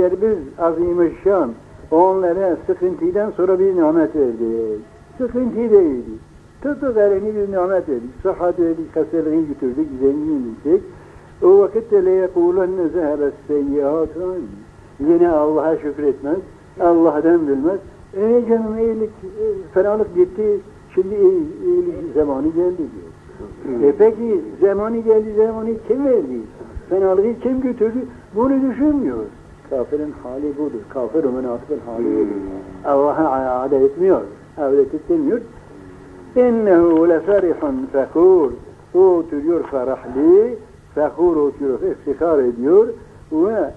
biz azimüşşan onlara sıkıntıdan sonra bir nimet verdik. Sıkıntı değildi. Tuttuk elini bir nimet verdik. Sıhhat verdik, hastalığı götürdük, zengin ettik. O vakitte le yekulenne zehebes seyyiatun. Yine Allah'a şükretmez, Allah'tan bilmez. E canım iyilik, fenalık gitti, şimdi iyi, iyilik zamanı geldi diyor. E peki zamanı geldi, zamanı kim verdi? Fenalığı kim götürdü? Bunu düşünmüyor. Kafirin hali budur. Kafir münafıkın hali budur. Allah'a adet etmiyor, avret etmiyor. İnnehu leferihun fekur. O oturuyor ferahlı, fekur oturuyor, iftikar ediyor ve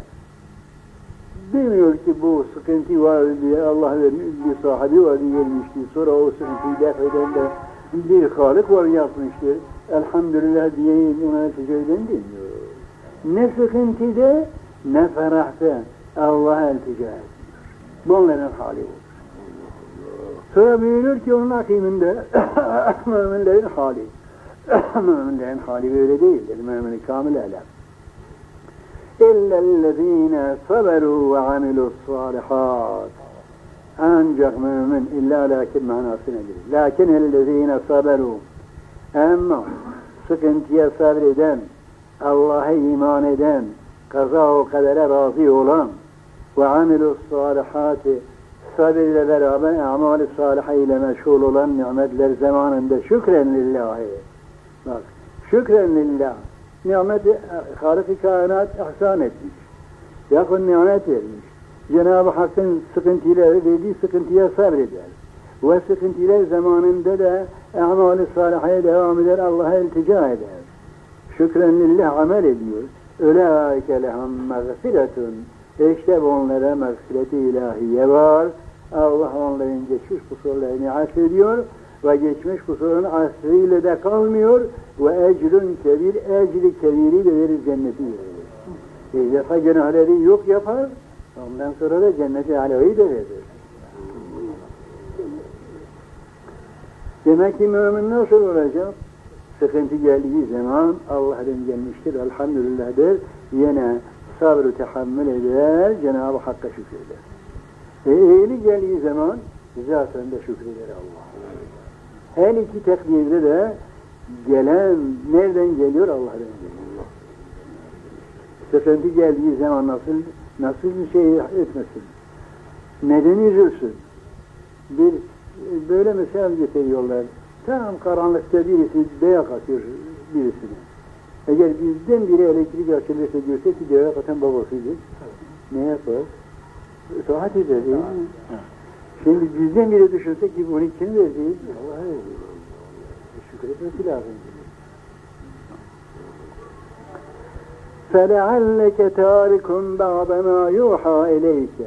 demiyor ki bu sıkıntı var diye Allah vermiş, bir sahibi var diye vermişti. Sonra o sıkıntıyı def eden de bir Halık var yapmıştır. Elhamdülillah diye ona teşekkür demiyor. Ne sıkıntıda ferahta Allah'a iltica ediyor. Bunların hali bu. Sonra buyurur ki onun akiminde müminlerin hali. müminlerin hali böyle değildir. Mümin kamil alem. İllellezine saberu ve amilus salihat. Ancak mümin illa lakin manasına gelir. Lakin ellezine saberu. Ama sıkıntıya sabreden, Allah'a iman eden, kaza o kadere razı olan ve amilus salihati sabirle beraber amali saliha ile meşgul olan nimetler zamanında şükren lillahi. Bak, şükren lillah. Nimeti Halık-ı kainat ihsan etmiş. Yakın nimet vermiş. Cenab-ı Hakk'ın sıkıntıları verdiği sıkıntıya sabreder. Ve sıkıntılar zamanında da amali salihaya devam eder, Allah'a iltica eder. Şükren lillah amel ediyor. Ulaike lehum mağfiretun. İşte onlara mağfiret-i ilahiye var. Allah onların geçmiş kusurlarını affediyor ve geçmiş kusurun asrıyla da kalmıyor ve ecrün kebir, ecri kebiri de verir cenneti verir. Bir defa günahları yok yapar, ondan sonra da cenneti alevi de verir. Demek ki mümin nasıl olacak? Sıkıntı geldiği zaman Allah'ın gelmiştir, elhamdülillah der, yine sabrı tehammül eder, Cenab-ı Hakk'a şükreder. E iyilik geldiği zaman zaten de şükreder Allah. Her iki tekbirde de gelen nereden geliyor? Allah'tan geliyor. Sıkıntı geldiği zaman nasıl nasıl bir şey etmesin? Neden üzülsün? Bir böyle misal getiriyorlar. Tam karanlıkta birisi dayak atıyor birisine. Eğer bizden biri elektrik açılırsa görse ki dayak atan babasıydı. Ne yapar? İtaat eder değil mi? Şimdi bizden biri düşünse ki bunu kim verdi? Allah verdi. Şükretmesi lazım. فَلَعَلَّكَ تَارِكٌ بَعْضَ مَا يُوحَى اِلَيْكَ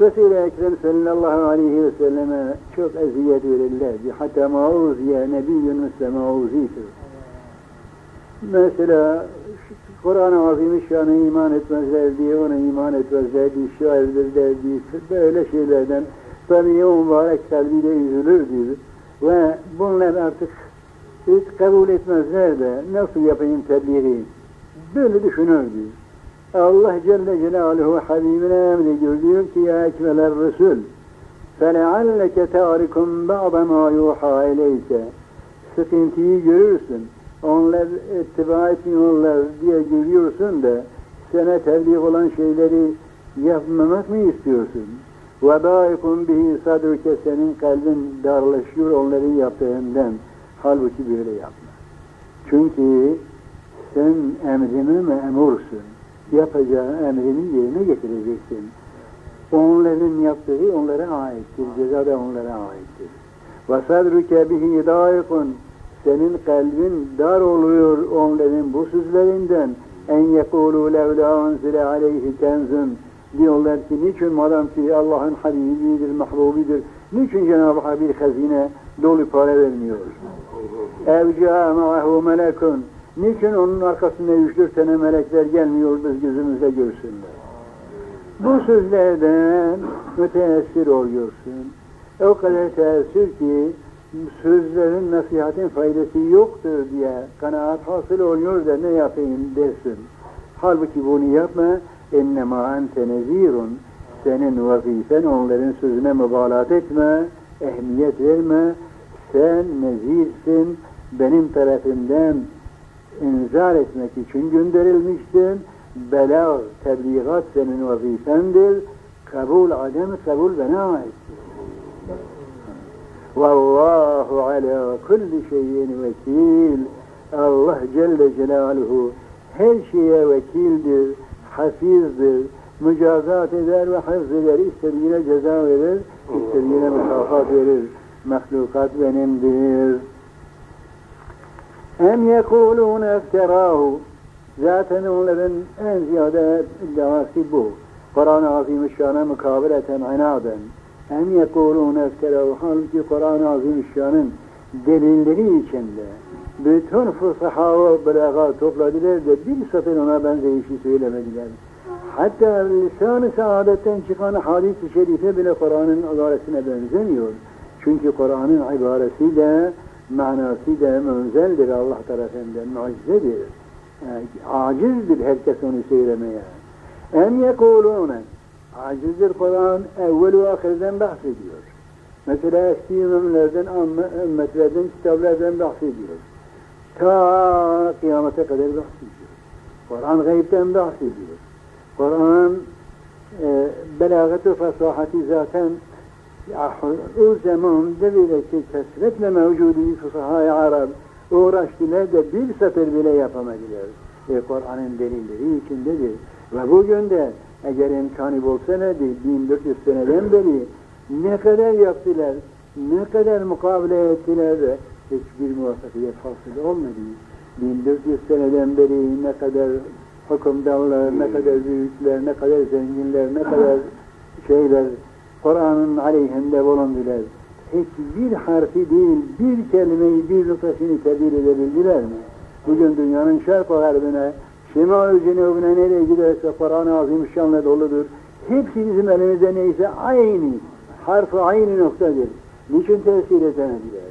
Resul-i Ekrem sallallahu aleyhi ve selleme çok eziyet verirlerdi. Hatta mauziye nebiyyün misle mauzidir. Mesela Kur'an-ı Azimüşşan'a iman etmezlerdi, ona iman etmezlerdi, şairdir derdi, böyle şeylerden tabi o mübarek kalbiyle üzülürdü. Ve bunlar artık hiç kabul etmezler de nasıl yapayım tebliği? Böyle düşünürdü. Allah Celle Celaluhu Habibine emrediyor diyor ki ya ekmeler Resul فَلَعَلَّكَ تَارِكُمْ بَعْضَ مَا يُوحَى اِلَيْكَ Sıkıntıyı görürsün. Onlar ittiba etmiyorlar diye görüyorsun da sana tebliğ olan şeyleri yapmamak mı istiyorsun? وَبَائِكُمْ bihi sadrike senin kalbin darlaşıyor onların yaptığından. Halbuki böyle yapma. Çünkü sen emrime memursun yapacağı emrini yerine getireceksin. Onların yaptığı onlara aittir. Ceza da onlara aittir. وَصَدْرُكَ بِهِ دَائِقٌ Senin kalbin dar oluyor onların bu sözlerinden. En yekulu levla unzile aleyhi kenzun diyorlar ki niçin madem ki Allah'ın habibidir, mahbubidir, niçin Cenab-ı Hak bir hazine dolu para vermiyor? Evca ma'ahu melekun Niçin onun arkasında üç dört tane melekler gelmiyor biz gözümüzle görsünler? Bu sözlerden müteessir oluyorsun. O kadar teessür ki sözlerin nasihatin faydası yoktur diye kanaat hasıl oluyor da ne yapayım dersin. Halbuki bunu yapma. İnnemâ ente nezîrun. Senin vazifen onların sözüne mübalaat etme, ehemmiyet verme. Sen nezirsin, benim tarafımdan inzar etmek için gönderilmiştin. Belag, tebliğat senin vazifendir. Kabul, adem kabul bana aittir. Vallahu ala kulli şeyin vekil. Allah Celle Celaluhu her şeye vekildir, hafizdir, mücazat eder ve hafz eder. İstediğine ceza verir, istediğine mükafat verir. Mahlukat benimdir. Em yekulûne efterâhu. Zaten onların en ziyade iddiası bu. Kur'an-ı Azimüşşan'a mukabeleten inaden. Em yekulûne efterâhu. Halbuki Kur'an-ı Azimüşşan'ın delilleri içinde bütün fısaha ve belaga topladılar da bir satır ona benzeyişi söylemediler. Hatta lisan-ı saadetten çıkan hadis-i şerife bile Kur'an'ın ibaresine benzemiyor. Çünkü Kur'an'ın ibaresi de manası da münzeldir Allah tarafından, mucizedir. Yani, acizdir herkes onu söylemeye. Em yekulûne acizdir Kur'an evvel ve ahirden bahsediyor. Mesela eski ümmetlerden, ümmetlerden, kitaplardan bahsediyor. Ta kıyamete kadar bahsediyor. Kur'an gaybden bahsediyor. Kur'an e, belagat ve fasahati zaten o zamanda bile ki kesretle mevcudu fısahaya Arap uğraştılar da bir sefer bile yapamadılar. E, Kur'an'ın delilleri içindedir. Ve bugün de eğer imkanı ne 1400 seneden beri ne kadar yaptılar, ne kadar mukabele ettiler de hiçbir muvaffakiyet hasıl olmadı. 1400 seneden beri ne kadar hükümdarlar, ne kadar büyükler, ne kadar zenginler, ne kadar şeyler Kur'an'ın aleyhinde bulundular. Hiçbir harfi değil, bir kelimeyi, bir nutasını tebir edebildiler mi? Bugün dünyanın şark ve garbine, Şema-ı Cenub'una nereye giderse Kur'an-ı Azimüşşan'la doludur. Hepsi bizim elimizde neyse aynı, harfi aynı noktadır. Niçin tesir edemediler?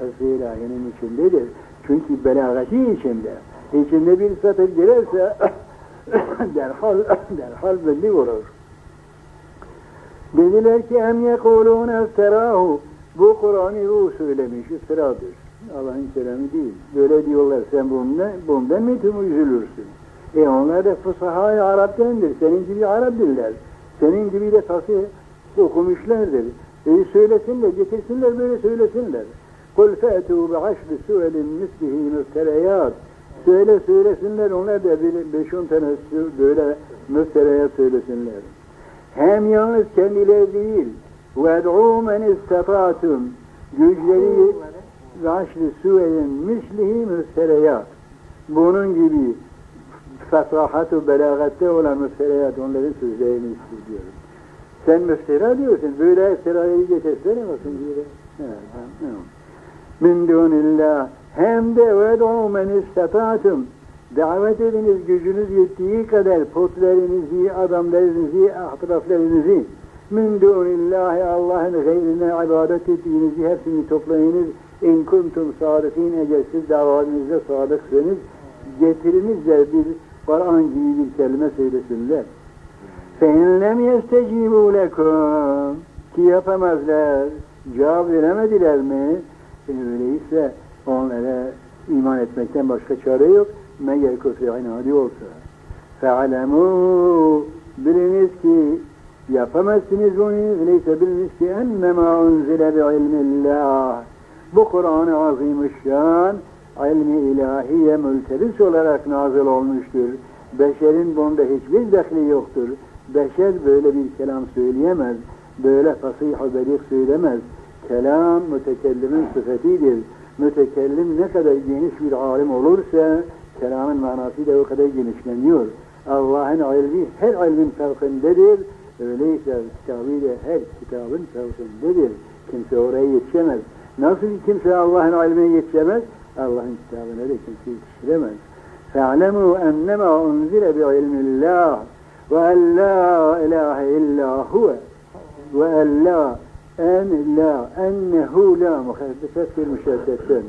Harfi ilahinin içindedir. Çünkü belagati içinde. İçinde bir satır girerse derhal, derhal belli vurur. Dediler ki em yekulûne efterahu. Bu Kur'an'ı bu söylemiş, iftiradır. Allah'ın kelamı değil. Böyle diyorlar, sen bundan, bundan mı tüm üzülürsün? E onlar da fısahayı Arap'tandır. Senin gibi Arap diller. Senin gibi de fasih okumuşlardır. E söylesinler, getirsinler böyle söylesinler. Kul fe'tû bi'aşri su'elin mislihi müftereyat. Söyle söylesinler, onlar da beş on tane böyle müftereyat söylesinler. Hem yalnız kendileri değil, وَدْعُوا مَنْ اِسْتَطَعْتُمْ Güçleri raşli suveyin mislihi müstereyat. Bunun gibi fesahat-ı belagatte olan müstereyat onların sözlerini istiyorum. Sen müftera diyorsun, böyle iftirayı getirsene bakın diye. Min dunillah hem de ved'u men istata'tum davet ediniz gücünüz yettiği kadar putlarınızı, adamlarınızı, ahtraflarınızı min dunillahi Allah'ın gayrine ibadet ettiğinizi hepsini toplayınız. İn kuntum sadıkin eğer siz davanızda sadıksınız getiriniz de bir Kur'an gibi bir kelime söylesinler. فَاِنْ لَمْ يَسْتَجِيبُوا لَكُمْ Ki yapamazlar, cevap veremediler mi? E, öyleyse onlara iman etmekten başka çare yok. ne gerekiyor aynı diyorsa fe'alemû biliniz ki yapamazsınız onu öyleyse biliniz ki ennemâ unzile bi'ilmillah bu Kur'an-ı Azimüşşan ilmi ilahiye mültebis olarak nazil olmuştur. Beşerin bunda hiçbir dehli yoktur. Beşer böyle bir kelam söyleyemez. Böyle fasih-ı berik söylemez. Kelam mütekellimin sıfatidir. Mütekellim ne kadar geniş bir alim olursa kelamın manası da o kadar genişleniyor. Allah'ın ilmi her ilmin fevkindedir. Öyleyse kitabıyla her kitabın fevkindedir. Kimse oraya yetişemez. Nasıl kimse Allah'ın ilmine yetişemez? Allah'ın kitabına da kimse yetiştiremez. فَاعْلَمُوا اَنَّمَا اُنْزِلَ بِعِلْمِ اللّٰهِ وَاَنْ لَا اِلَٰهَ اِلَّا هُوَ وَاَنْ لَا en la ennehu la muhaddefet bir müşeddetten.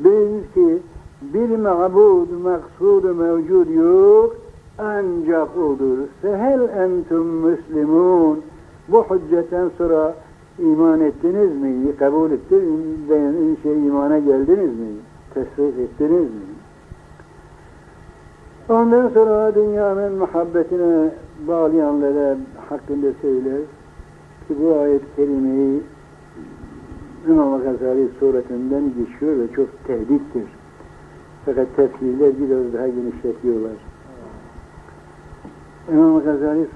Biliniz ki bir ma'bud, maksudu mevcud yok. ancak odur. Fehel entum müslimun. Bu hüccetten sonra iman ettiniz mi? Kabul ettiniz mi? Şey, imana geldiniz mi? Tesdik ettiniz mi? Ondan sonra dünyanın muhabbetine bağlayanlara hakkında söyler ki bu ayet-i kerimeyi İmam Gazali suretinden geçiyor ve çok tehdittir. Fakat tefsirler biraz daha genişletiyorlar. İmam Gazali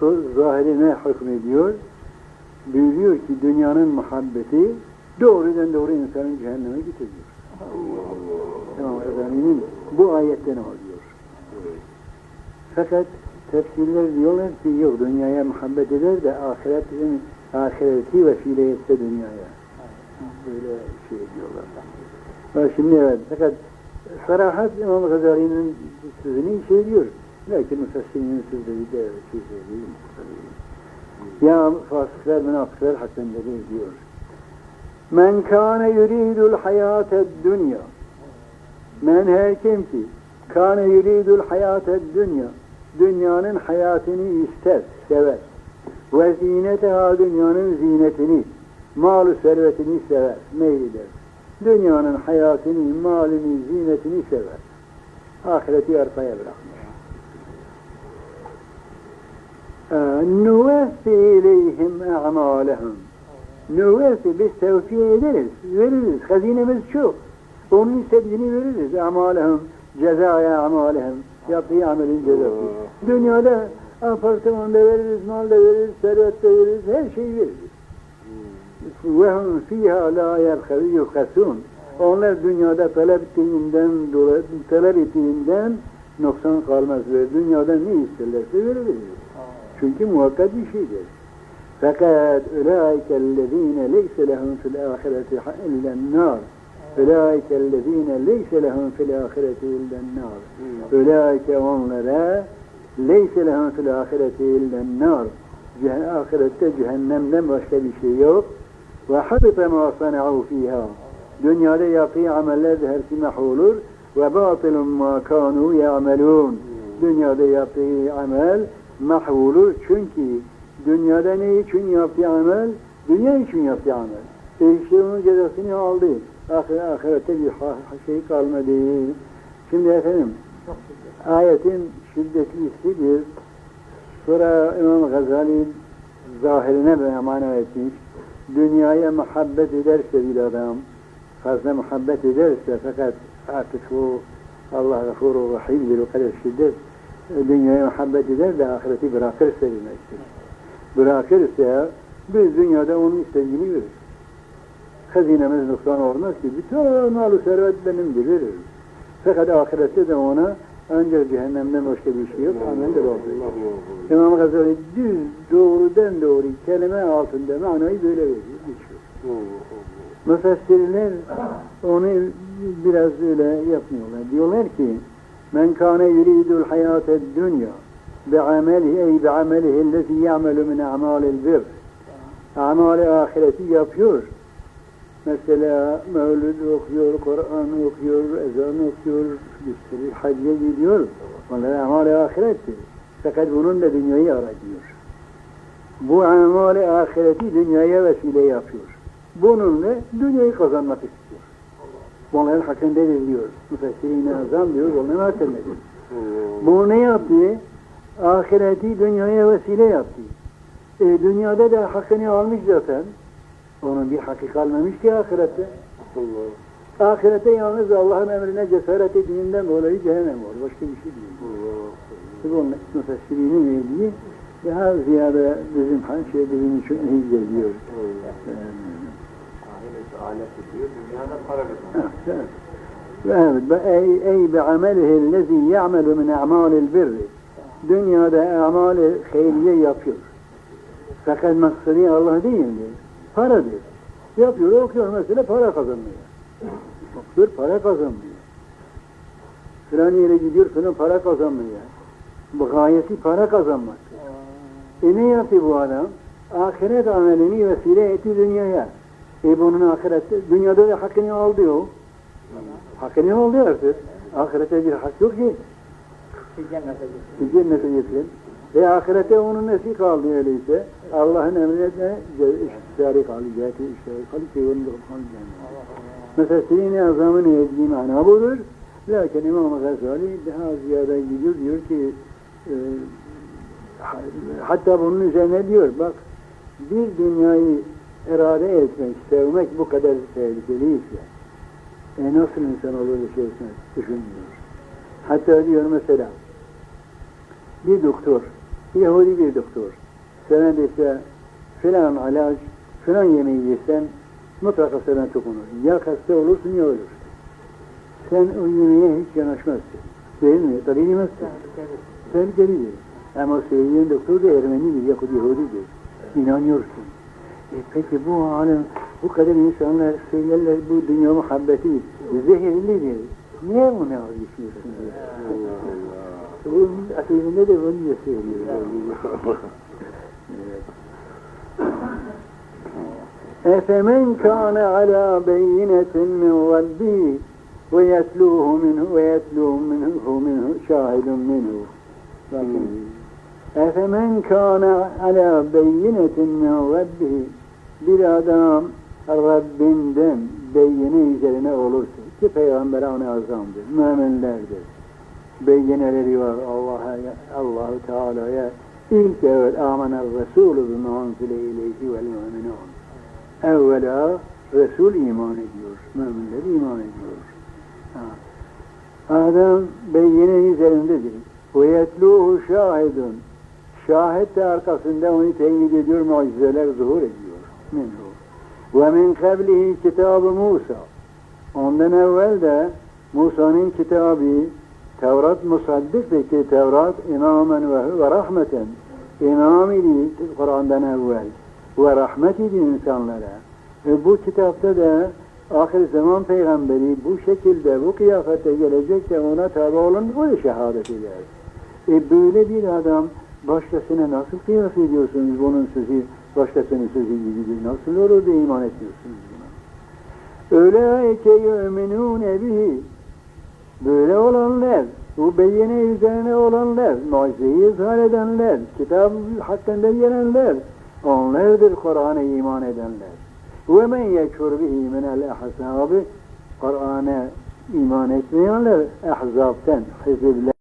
sonra zahirine hükmediyor. Buyuruyor ki dünyanın muhabbeti doğrudan doğru insanın cehenneme getiriyor. İmam Gazali'nin bu ayetten alıyor. Fakat tefsirler diyorlar ki yok dünyaya muhabbet eder de ahiretin ahireti vesile etse dünyaya. Böyle şey diyorlar. Şimdi evet fakat Sarahat İmam Gazali'nin sözünü söylüyor. Lakin müfessirinin sözleri de şey söyleyeyim. Ya fasıklar, münafıklar hakkında diyor. Men kâne yuridul hayâted dünya. Men her kim ki kâne yuridul hayâted dünya. Dünyanın hayatını ister, sever. Ve zineteha dünyanın zinetini, malı servetini sever, meyleder. Dünyanın hayatını, malını, zinetini sever. Ahireti arkaya bırakmış. Nüveffi ileyhim a'malehum. Nüveffi biz tevfiye ederiz, veririz. Hazinemiz çok. Onun istediğini veririz. Amalehum, cezaya amalehum. Yaptığı amelin cezası. Dünyada apartman da veririz, mal da veririz, servet de veririz, her şeyi veririz. Hum fiha la yerhasun. Onlar dünyada talep ettiğinden talep ettiğinden noksan kalmaz ve dünyada ne isterlerse veririz. Çünkü muhakkak bir şeydir. Fakat ulaike ellezine leyse lehum fil ahireti illen nar. Ulaike ellezine leyse lehum fil ahireti illen nar. Ulaike onlara leyse lehum fil ahireti illen nar. Ahirette cehennemden başka bir şey yok. Ve habite ma sana'u fiha. Dünyada yaptığı ameller de hepsi mahvolur. Ve batilun ma kanu ya'melun. Dünyada yaptığı amel mahvolur çünkü dünyada ne için yaptığı amel? Dünya için yaptığı amel. E onun cezasını aldı. Ahir, ahirette bir şey kalmadı. Şimdi efendim ayetin şiddetlisidir. Sonra İmam Gazali zahirine bir mana etmiş. Dünyaya muhabbet ederse bir adam, fazla muhabbet ederse fakat artık o Allah gafuru rahimdir o kadar şiddet dünyaya muhabbet eder de ahireti bırakırsa demektir. Bırakırsa biz dünyada onun istediğini veririz. Hazinemiz noksan olmaz ki bütün malı servet benimdir veririz. Fakat ahirette de ona ancak cehennemden başka bir şey yok. Amen de oldu. İmam Gazali düz doğrudan doğru kelime altında manayı böyle veriyor. Geçiyor. Müfessirler onu biraz öyle yapmıyorlar. Diyorlar ki Men kâne yuridul hayâted dünya bi'amelihi ey bi'amelihi ellezî ya'melu min a'malil bir. Amali ahireti yapıyor. Mesela mevlid okuyor, Kur'an okuyor, ezan okuyor, gösterir, hacca gidiyor. Onlar amali ahirettir. Fakat bunun da dünyayı aratıyor. Bu amali ahireti dünyaya vesile yapıyor. Bununla dünyayı kazanmak istiyor. Bunların hakkında diyor. Müfessirine azam diyor, onların hakkında diyor. Bu ne yaptı? Ahireti dünyaya vesile yaptı. E, dünyada da hakkını almış zaten. Onun bir hakkı kalmamış ki ahirette. Allah. Ahirette yalnız Allah'ın emrine cesaret ettiğinden dolayı cehennem var. Başka bir şey değil. Allah. Bunun müfessirinin verdiği daha ziyade bizim şey bizim için iyi geliyor. alet ediyor, dünyada para kazanıyor. Evet, ey bi amelihi lezi ya'melu min a'malil birri. Dünyada amali hayriye yapıyor. Fakat maksadı Allah değildir. Paradır. Yapıyor, okuyor mesela para kazanmıyor. Okuyor, para kazanmıyor. Filan yere gidiyor, filan para kazanmıyor. Bu gayesi para kazanmak. E ne yaptı bu adam? Ahiret amelini vesile etti dünyaya. E bunun ahirette, dünyada da hakkını aldı o. Hakkını aldı artık. Ahirette bir hak yok ki. Cennete cennete gitsin. E ahirete onun nesi kaldı öyleyse? Allah'ın emrine iştiharı kaldı, iştiharı kaldı, ki onun da kaldı cennet. Müfessirin-i azamın ettiği mana budur. Lakin İmam Gazali daha ziyade gidiyor, diyor ki e, hatta bunun üzerine diyor, bak bir dünyayı irade etmek, sevmek bu kadar tehlikeliyse e nasıl insan olur bir şey düşünmüyor. Hatta diyor mesela bir doktor, Yahudi bir doktor sana dese filan ilaç, filan yemeği yesen mutlaka sana dokunur. Ya hasta olursun ya ölürsün. Sen o yemeğe hiç yanaşmazsın. Değil mi? Tabii yemezsin. Tehlikelidir. Ama söylediğin doktor da Ermenidir, Yahudi Yahudidir. İnanıyorsun. E peki bu alem, bu kadar insanlar söylerler bu dünya muhabbeti zehirlidir. Niye buna vazgeçmiyorsun diyor. Bu akidinde de bunu da söylüyor. Efemen kâne alâ beyinetin min rabbi ve yetlûhu minhu ve yetlûhu minhu minhu şahidun minhu. Bakın. Efemen kâne alâ beyinetin bir adam Rabbinden beyine üzerine olursa ki peygamber ona azamdır, müminlerdir. Beyineleri var Allah'a, Allahu Teala'ya ilk evvel amener Resulü bi manzile ileyhi vel müminun. Evvela Resul iman ediyor, müminler iman ediyor. Adam beyine üzerindedir. Ve yetluhu şahidun. Şahit de arkasında onu teyit ediyor, mucizeler zuhur ediyor. Minhu. Ve min kablihi kitabı Musa. Ondan evvel de Musa'nın kitabı Tevrat musaddıktır ki Tevrat imamen ve, rahmeten. İmam idi Kur'an'dan evvel. Ve rahmet idi insanlara. E bu kitapta da ahir zaman peygamberi bu şekilde, bu kıyafette gelecek de ona tabi olun, o şehadet eder. E böyle bir adam başkasına nasıl kıyas ediyorsunuz bunun sözü, başkasının sözü gibidir. Nasıl olur da iman ediyorsunuz buna? Öyleyke yu'minûne bihi. Böyle olanlar, bu beyine üzerine olanlar, mucizeyi izhar edenler, kitap hakkında gelenler, onlardır Kur'an'a iman edenler. Ve men yekfur bihi minel ahzâbi, Kur'an'a iman etmeyenler ahzabten, hizibler.